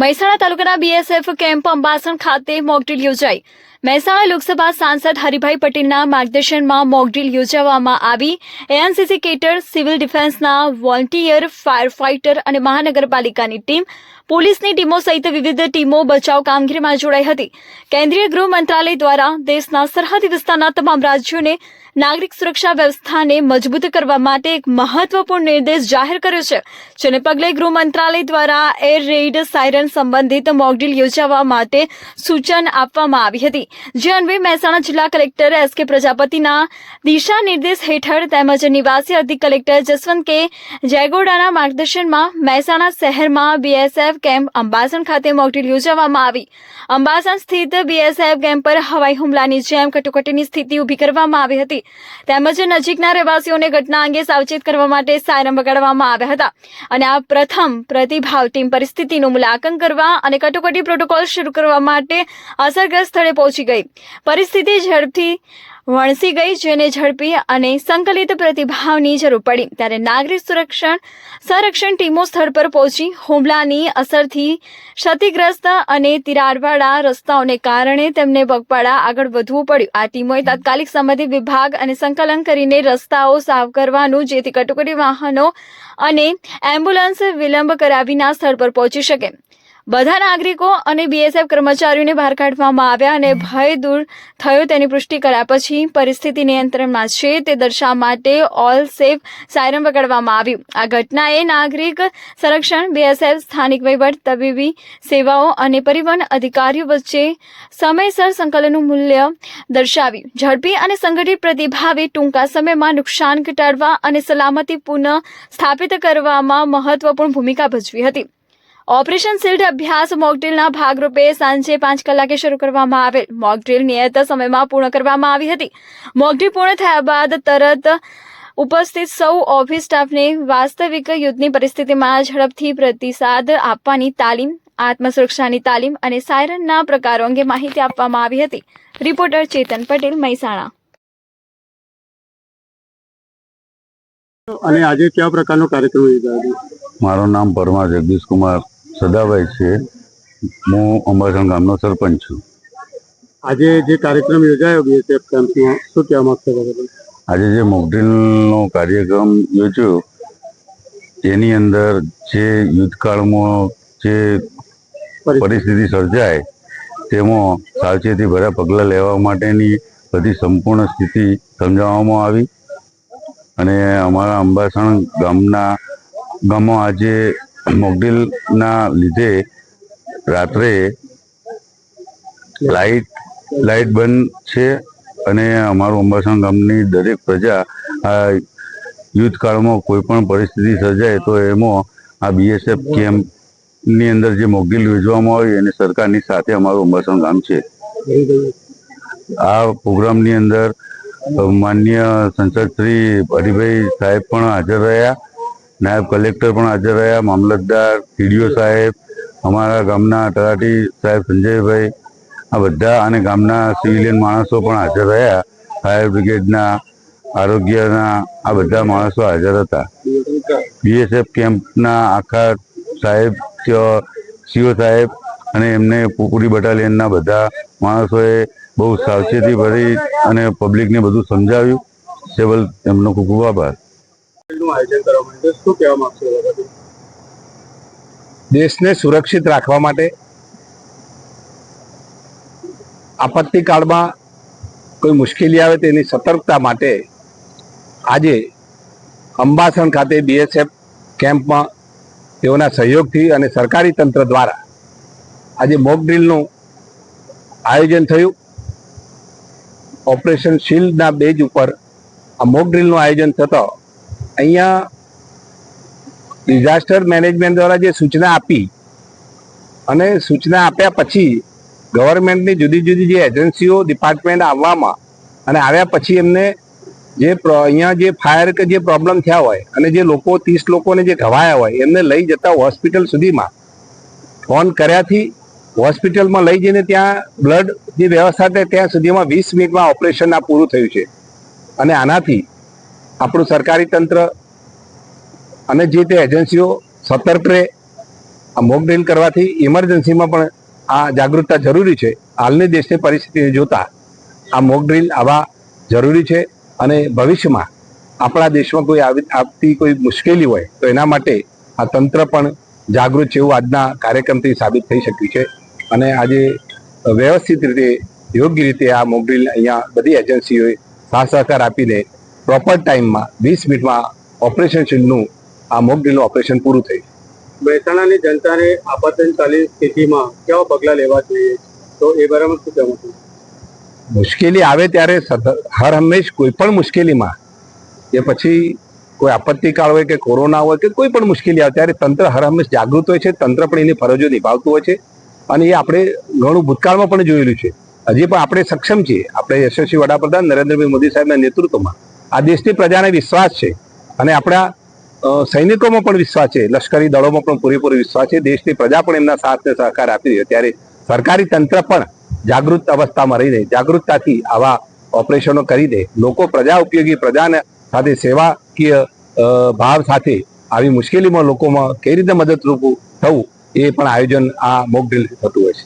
મહેસાણા તાલુકાના BSF camp Ambasan ખાતે mock drill યોજાઈ. મહેસાણા લોકસભા સાંસદ હરિભાઈ પટેલના માર્ગદર્શનમાં મોકડ્રીલ યોજવામાં આવી. એએનસીસી કેટર સિવિલ ડિફેન્સના વોલન્ટિયર ફાયર ફાઇટર અને મહાનગરપાલિકાની ટીમ, પોલીસની ટીમો સહિત વિવિધ ટીમો બચાવ કામગીરીમાં જોડાઈ હતી. કેન્દ્રીય ગૃહ મંત્રાલય દ્વારા દેશના સરહદી વિસ્તારના તમામ રાજ્યોને નાગરિક સુરક્ષા વ્યવસ્થાને મજબૂત કરવા માટે એક મહત્વપૂર્ણ નિર્દેશ જાહેર કર્યો છે, જેને પગલે ગૃહ મંત્રાલય દ્વારા એર રેઇડ સાયરન સંબંધિત મોકડ્રીલ યોજવા માટે સૂચન આપવામાં આવી હતી. જે અન્વયે મહેસાણા જિલ્લા કલેક્ટર એસ કે પ્રજાપતિના દિશા નિર્દેશ હેઠળ તેમજ નિવાસી અધિક કલેક્ટર જસવંત કે જયગોડાના માર્ગદર્શનમાં મહેસાણા શહેરમાં બીએસએફ કેમ્પ અંબાસણ ખાતે મોકડ્રીલ યોજવામાં આવી. અંબાસણ સ્થિત બીએસએફ કેમ્પ પર હવાઈ હુમલાની જેમ કટોકટીની સ્થિતિ ઊભી કરવામાં આવી હતી. તેમજ નજીકના રહેવાસીઓને ઘટના અંગે સાવચેત કરવા માટે સાયરન વગાડવામાં આવ્યા હતા. અને આ પ્રથમ પ્રતિભાવ ટીમ પરિસ્થિતિનું મૂલ્યાંકન કરવા અને કટોકટી પ્રોટોકોલ શરૂ કરવા માટે અસરગ્રસ્ત સ્થળે પહોંચી ગઈ. પરિસ્થિતિ ઝડપથી વણસી ગઈ, જેને ઝડપી અને સંકલિત પ્રતિભાવની જરૂર પડી. ત્યારે નાગરિક સુરક્ષણ સંરક્ષણ ટીમો સ્થળ પર પહોંચી. હુમલાની અસરથી ક્ષતિગ્રસ્ત અને તિરાડવાળા રસ્તાઓને કારણે તેમને પગપાળા આગળ વધવું પડ્યું. આ ટીમોએ તાત્કાલિક સંબંધિત વિભાગ અને સંકલન કરીને રસ્તાઓ સાફ કરવાનું, જેથી કટોકટી વાહનો અને એમ્બ્યુલન્સ વિલંબ કરાવીના સ્થળ પર પહોંચી શકે. બધા નાગરિકો અને બીએસએફ કર્મચારીઓને બહાર કાઢવામાં આવ્યા અને ભય દૂર થયો તેની પુષ્ટિ કર્યા પછી પરિસ્થિતિ નિયંત્રણમાં છે તે દર્શાવવા માટે ઓલ સેફ સાયરન વગાડવામાં આવ્યું આ ઘટનાએ નાગરિક સંરક્ષણ બીએસએફ સ્થાનિક વહીવટ તબીબી સેવાઓ અને પરિવહન અધિકારીઓ વચ્ચે સમયસર સંકલનનું મૂલ્ય દર્શાવ્યું. ઝડપી અને સંગઠિત પ્રતિભાવે ટૂંકા સમયમાં નુકસાન ઘટાડવા અને સલામતી પુનઃ સ્થાપિત કરવામાં મહત્વપૂર્ણ ભૂમિકા ભજવી હતી. ઓપરેશન શિલ્ડ અભ્યાસ મોકડ્રીલના ભાગરૂપે સાંજે પાંચ કલાકે શરૂ કરવામાં આવેલ. મોકડ્રીલ નિયત સમયમાં પૂર્ણ કરવામાં આવી હતી. મોકડ્રીલ પૂર્ણ થયા બાદ તરત ઉપસ્થિત સૌ ઓફિસ સ્ટાફને વાસ્તવિક યુદ્ધની પરિસ્થિતિમાં ઝડપથી પ્રતિસાદ આપવાની તાલીમ આત્મસુરક્ષાની તાલીમ અને સાયરનના પ્રકારો અંગે માહિતી આપવામાં આવી હતી. રિપોર્ટર ચેતન પટેલ મહેસાણા. અને આજે કયા પ્રકારનો કાર્યક્રમ યોજાયો? મારું નામ પરમા જગદીશ કુમાર સદાભાઈ છે. હું અંબાસણ ગામનો સરપંચ છું. આજે જે કાર્યક્રમ યોજાયો બીએસએફ કેમ્પમાં શું કહેવા માંગશો આજે જે મોકડ્રીલનો કાર્યક્રમ યોજ્યો તેની અંદર જે યુદ્ધકાળમાં જે પરિસ્થિતિ સર્જાય તેમાં સાવચેતી ભર્યા પગલાં લેવા માટેની બધી સંપૂર્ણ સ્થિતિ સમજાવવામાં આવી. અને અમારા અંબાસણ ગામના ગામમાં આજે મોકડ્રીલના લીધે રાત્રે લાઇટ લાઇટ બંધ છે અને અમારું અંબાસણ ગામની દરેક પ્રજા આ યુદ્ધકાળમાં કોઈ પણ પરિસ્થિતિ સર્જાય તો એમાં આ બીએસએફ કેમ્પની અંદર જે મોકડ્રીલ યોજવામાં આવી અને સરકારની સાથે અમારું અંબાસણ ગામ છે. આ પ્રોગ્રામની અંદર માન્ય સંસદ શ્રી હરિભાઈ સાહેબ પણ હાજર રહ્યા. નાયબ કલેક્ટર પણ હાજર રહ્યા, મામલતદાર, ટીડીઓ સાહેબ, અમારા ગામના તલાટી સાહેબ સંજયભાઈ, આ બધા અને ગામના સિવિલિયન માણસો પણ હાજર રહ્યા. ફાયર બ્રિગેડના, આરોગ્યના, આ બધા માણસો હાજર હતા. બીએસએફ કેમ્પના આખા સાહેબ, સીઓ સાહેબ અને એમને પૂરી બટાલિયનના બધા માણસોએ બહુ સાવચેતી ભરી અને પબ્લિકને બધું સમજાવ્યું. સેવલ, એમનો ખૂબ ખૂબ આભાર. નું આયોજન કરવામાં આવ્યું શું કહેવા માંગશો દેશને સુરક્ષિત રાખવા માટે આપત્તિકાળમાં કોઈ મુશ્કેલી આવે તેની સતર્કતા માટે આજે અંબાસણ ખાતે બીએસએફ કેમ્પમાં તેઓના સહયોગથી અને સરકારી તંત્ર દ્વારા આજે મોક ડ્રીલનું આયોજન થયું. ઓપરેશન શિલ્ડના બેજ ઉપર આ મોક ડ્રીલનું આયોજન થતો અહીંયા ડિઝાસ્ટર મેનેજમેન્ટ દ્વારા જે સૂચના આપી અને સૂચના આપ્યા પછી ગવર્મેન્ટની જુદી જુદી જે એજન્સીઓ ડિપાર્ટમેન્ટ આવવામાં અને આવ્યા પછી એમને જે અહીંયા જે ફાયર કે જે પ્રોબ્લેમ થયા હોય અને જે લોકો, ત્રીસ લોકોને જે ઘવાયા હોય, એમને લઈ જતા હોસ્પિટલ સુધીમાં ફોન કર્યાથી હોસ્પિટલમાં લઈ જઈને ત્યાં બ્લડ જે વ્યવસ્થા થાય ત્યાં સુધીમાં વીસ મિનિટમાં ઓપરેશન આ પૂરું થયું છે. અને આનાથી આપણું સરકારી તંત્ર અને જે તે એજન્સીઓ સતર્ક રહે, આ મોક ડ્રિલ કરવાથી ઇમરજન્સીમાં પણ આ જાગૃતતા જરૂરી છે. હાલની દેશની પરિસ્થિતિને જોતા આ મોક ડ્રિલ આવા જરૂરી છે અને ભવિષ્યમાં આપણા દેશમાં કોઈ આવી, આવતી કોઈ મુશ્કેલી હોય તો એના માટે આ તંત્ર પણ જાગૃત છે એવું આજના કાર્યક્રમથી સાબિત થઈ શક્યું છે. અને આજે વ્યવસ્થિત રીતે, યોગ્ય રીતે આ મોકડ્રીલ અહીંયા બધી એજન્સીઓએ સાથ સહકાર આપીને પ્રોપર ટાઈમમાં વીસ મિનિટમાં ઓપરેશન શીલ્ડનું આ મોક ડ્રિલનું ઓપરેશન પૂરું થયું મહેસાણાની જનતાને આપાતકાલીન સ્થિતિમાં કેવા પગલાં લેવા જોઈએ? તો એ બરાબર શું કહેવું છું? મુશ્કેલી આવે ત્યારે હર હંમેશ કોઈ પણ મુશ્કેલીમાં કે પછી કોઈ આપત્તિકાળ હોય કે કોરોના હોય કે કોઈ પણ મુશ્કેલી આવે ત્યારે તંત્ર હર હંમેશ જાગૃત હોય છે તંત્ર પણ એની ફરજો નિભાવતું હોય છે. અને એ આપણે ઘણું ભૂતકાળમાં પણ જોયેલું છે. હજી પણ આપણે સક્ષમ છીએ. આપણે યશસ્વી વડાપ્રધાન નરેન્દ્રભાઈ મોદી સાહેબના નેતૃત્વમાં આ દેશની પ્રજાને વિશ્વાસ છે. અને આપણા સૈનિકોમાં પણ વિશ્વાસ છે. લશ્કરી દળોમાં પણ પૂરેપૂરો વિશ્વાસ છે. દેશની પ્રજા પણ એમના સાથને સહકાર આપી રહી ત્યારે સરકારી તંત્ર પણ જાગૃત અવસ્થામાં રહીને જાગૃતતાથી આવા ઓપરેશનો કરી દે. લોકો પ્રજા ઉપયોગી, પ્રજાને સાથે સેવાકીય ભાવ સાથે આવી મુશ્કેલીમાં લોકોમાં કઈ રીતે મદદરૂપ થવું એ પણ આયોજન આ મોક થતું હોય છે.